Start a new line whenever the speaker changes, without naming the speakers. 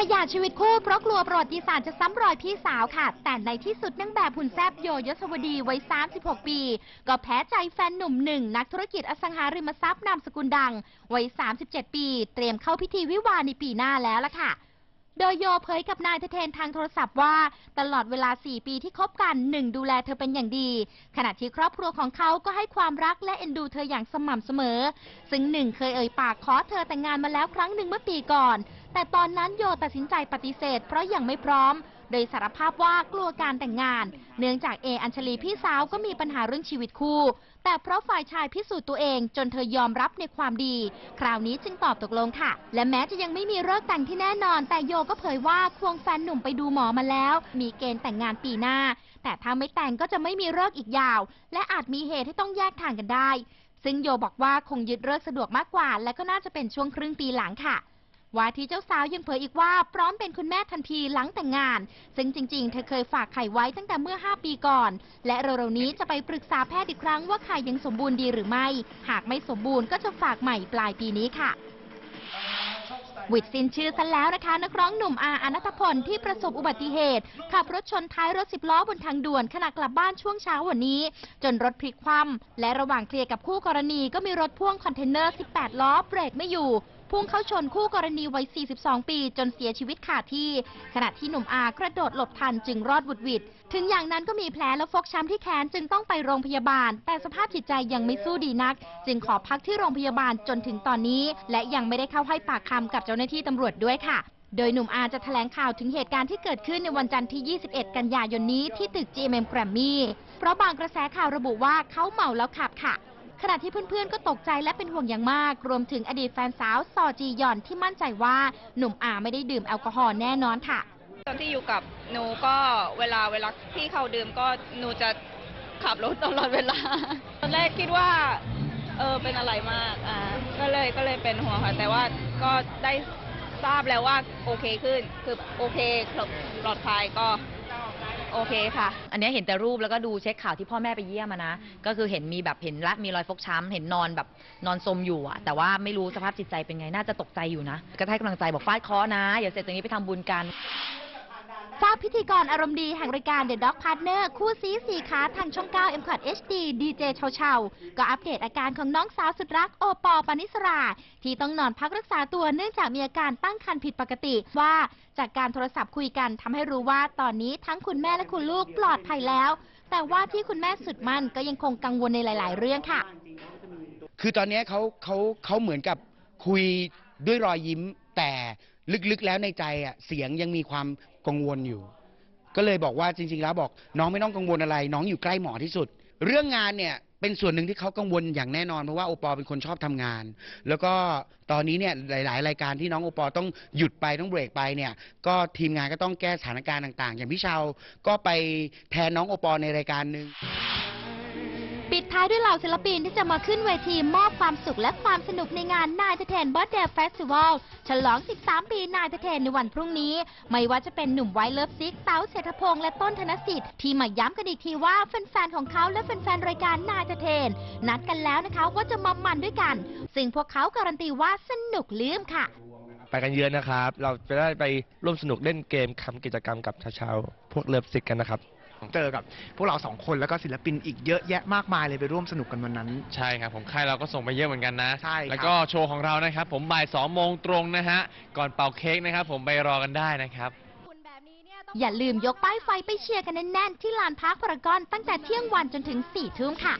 ขยะชีวิตคู่เพราะกลัวประวัติศาสตร์จะซ้ำรอยพี่สาวค่ะ แต่ในที่สุดนางแบบหุ่นแซบโยยศวดีวัย 36 ปี ก็แพ้ใจแฟนหนุ่มหนึ่ง นักธุรกิจอสังหาริมทรัพย์นามสกุลดัง วัย 37 ปี เตรียมเข้าพิธีวิวาในปีหน้าแล้วล่ะค่ะ โดยโยเผยกับนายเทนทางโทรศัพท์ว่า ตลอดเวลา 4 ปีที่คบกันหนึ่งดูแลเธอเป็นอย่างดี ขณะที่ครอบครัวของเขาก็ให้ความรักและเอ็นดูเธออย่างสม่ำเสมอ ซึ่งหนึ่งเคยเอ่ยปากขอเธอแต่งงานมาแล้วครั้งหนึ่งเมื่อปีก่อน แต่ตอนนั้นโยตัดสินใจปฏิเสธเพราะยังไม่พร้อม โดยสารภาพว่ากลัวการแต่งงาน เนื่องจากเออัญชลีพี่สาวก็มีปัญหาเรื่องชีวิตคู่ แต่เพราะฝ่ายชายพิสูจน์ตัวเองจนเธอยอมรับในความดี คราวนี้จึงตอบตกลงค่ะ และแม้จะยังไม่มีเลิกแต่งที่แน่นอน แต่โยก็เผยว่าควงแฟนหนุ่มไปดูหมอมาแล้ว มีเกณฑ์แต่งงานปีหน้า แต่ถ้าไม่แต่งก็จะไม่มีเลิกอีกยาว และอาจมีเหตุให้ต้องแยกทางกันได้ ซึ่งโยบอกว่าคงยึดเลิกสะดวกมากกว่า และก็น่าจะเป็นช่วงครึ่งปีหลังค่ะ ว่าที่เจ้าสาวยังเผยอีกว่าพร้อมเป็นคุณแม่ทันทีหลังแต่งงาน ซึ่งจริงๆ เธอเคยฝากไข่ไว้ตั้งแต่เมื่อ 5 ปีก่อน และเร็วๆนี้จะไปปรึกษาแพทย์อีกครั้งว่าไข่ยังสมบูรณ์ดีหรือไม่ หากไม่สมบูรณ์ก็จะฝากใหม่ปลายปีนี้ค่ะวิดสินชื่อซะแล้วนะคะ นักร้องหนุ่มอาอนัทพลที่ประสบอุบัติเหตุ ขับรถชนท้ายรถสิบล้อบนทางด่วนขณะกลับบ้านช่วงเช้าวันนี้ จนรถพลิกคว่ำและระหว่างเคลียร์กับคู่กรณีก็มีรถพ่วงคอนเทนเนอร์ 18 ล้อเบรกไม่อยู่ พุ่งเข้าชนคู่กรณีวัย 42 ปี จนเสียชีวิตขาดที่ ขณะที่หนุ่มอากระโดดหลบทันจึงรอดหวุดหวิดถึงอย่างนั้นก็มีแผลและฟกช้ำที่แขนจึงต้องไปโรงพยาบาล แต่สภาพจิตใจยังไม่สู้ดีนัก จึงขอพักที่โรงพยาบาลจนถึงตอนนี้ และยังไม่ได้เข้าให้ปากคำกับเจ้าหน้าที่ตำรวจด้วยค่ะโดยหนุ่มอาจะแถลงข่าวถึงเหตุการณ์ที่เกิดขึ้นในวันจันทร์ที่ 21 กันยายนนี้ที่ตึก GMM Grammy เพราะบางกระแสข่าวระบุว่าเขาเมาแล้วขับค่ะ ขณะที่เพื่อนๆ ก็ตกใจและเป็นห่วงอย่างมาก รวมถึงอดีตแฟนสาวซอจียอนที่มั่นใจว่าหนุ่มอาไม่ได้ดื่มแอลกอฮอล์แน่นอนค่ะ
ตอนที่อยู่กับหนูก็เวลาเวลาที่เขาดื่มก็หนูจะขับรถตลอดเวลา ตอนแรกคิดว่าเออเป็นอะไรมากอ่าก็เลยก็เลยเป็นห่วงค่ะ แต่ว่าก็ได้ทราบแล้วว่าโอเคขึ้นคือโอเคปลอดภัยก็ โอเคค่ะ
อันเนี้ยเห็นแต่รูปแล้วก็ดูเช็คข่าวที่พ่อแม่ไปเยี่ยมมานะ ก็คือเห็นมีแบบเห็นละมีรอยฟกช้ำเห็นนอนแบบนอนสมอยู่อะแต่ว่าไม่รู้สภาพจิตใจเป็นไงน่าจะตกใจอยู่นะ ก็ให้กำลังใจบอกฟาดเคราะห์นะเดี๋ยวเสร็จตรงนี้ไปทำบุญกัน
ทราบพิธีกรอารมณ์ดีแห่งรายการ The Dog Partner คู่ซีสีขาทางช่อง 9 m c o t HD ดีเจเชาเชาก็อัปเดตอาการของน้องสาวสุดรักโอปอปานิสรา ที่ต้องนอนพักรักษาตัวเนื่องจากมีอาการตั้งครรภ์ผิดปกติว่าจากการโทรศัพท์คุยกันทำให้รู้ว่าตอนนี้ทั้งคุณแม่และคุณลูกปลอดภัยแล้ว แต่ว่าที่คุณแม่สุดมั่นก็ยังคงกังวลในหลาย ๆ เรื่องค่ะ
คือตอนเนี้ยเขาเขาเขาเหมือนกับคุยด้วยรอยยิ้มแต่ลึกๆแล้วในใจอะเสียงยังมีความ กังวลอยู่ ก็เลยบอกว่าจริง ๆ แล้วบอกน้องไม่ต้องกังวลอะไร น้องอยู่ใกล้หมอที่สุด เรื่องงานเนี่ยเป็นส่วนหนึ่งที่เขากังวลอย่างแน่นอนเพราะว่าโอปอเป็นคนชอบทำงาน แล้วก็ตอนนี้เนี่ยหลาย ๆ รายการที่น้องโอปอต้องหยุดไปต้องเบรกไปเนี่ยก็ทีมงานก็ต้องแก้สถานการณ์ต่าง ๆ อย่างพี่เชาก็ไปแทนน้องโอปอในรายการหนึ่ง
ปิดท้ายด้วยเหล่าศิลปินที่จะมาขึ้นเวทีมอบความสุขและความสนุกในงานนายเทนบิร์ดเดย์เฟสติวัลฉลอง 13 ปีนายเทนในวันพรุ่งนี้ ไม่ว่าจะเป็นหนุ่มไวเลิฟซิกเต๋าเศรษฐพงษ์และต้นธนสิทธิ์ที่มาย้ำกันอีกทีว่าแฟนๆของเขาและแฟนๆรายการนายเทนนัดกันแล้วนะคะว่าจะมามันด้วยกัน ซึ่งพวกเขาการันตีว่าสนุกลืมค่ะ
ไปกันเยอะนะครับ เราจะได้ไปร่วมสนุกเล่นเกมทำกิจกรรมกับชาวๆพวกเลิฟซิกกันนะครับ
เจอกับพวกเราสองคนแล้วก็ศิลปินอีกเยอะแยะมากมายเลยไปร่วมสนุกกันวันนั้น
ใช่ครับผมค่ายเราก็ส่งไปเยอะเหมือนกันนะ
ใช่ครับ
แล้วก็โชว์ของเรานะครับ ผมบ่ายสองโมงตรงนะฮะก่อนเป่าเค้กนะครับ ผมไปรอกันได้นะครับ
อย่าลืมยกป้ายไฟไปเชียร์กันแน่นๆที่ลานพาร์คพารากอนตั้งแต่เที่ยงวันจนถึง4ทุ่มค่ะ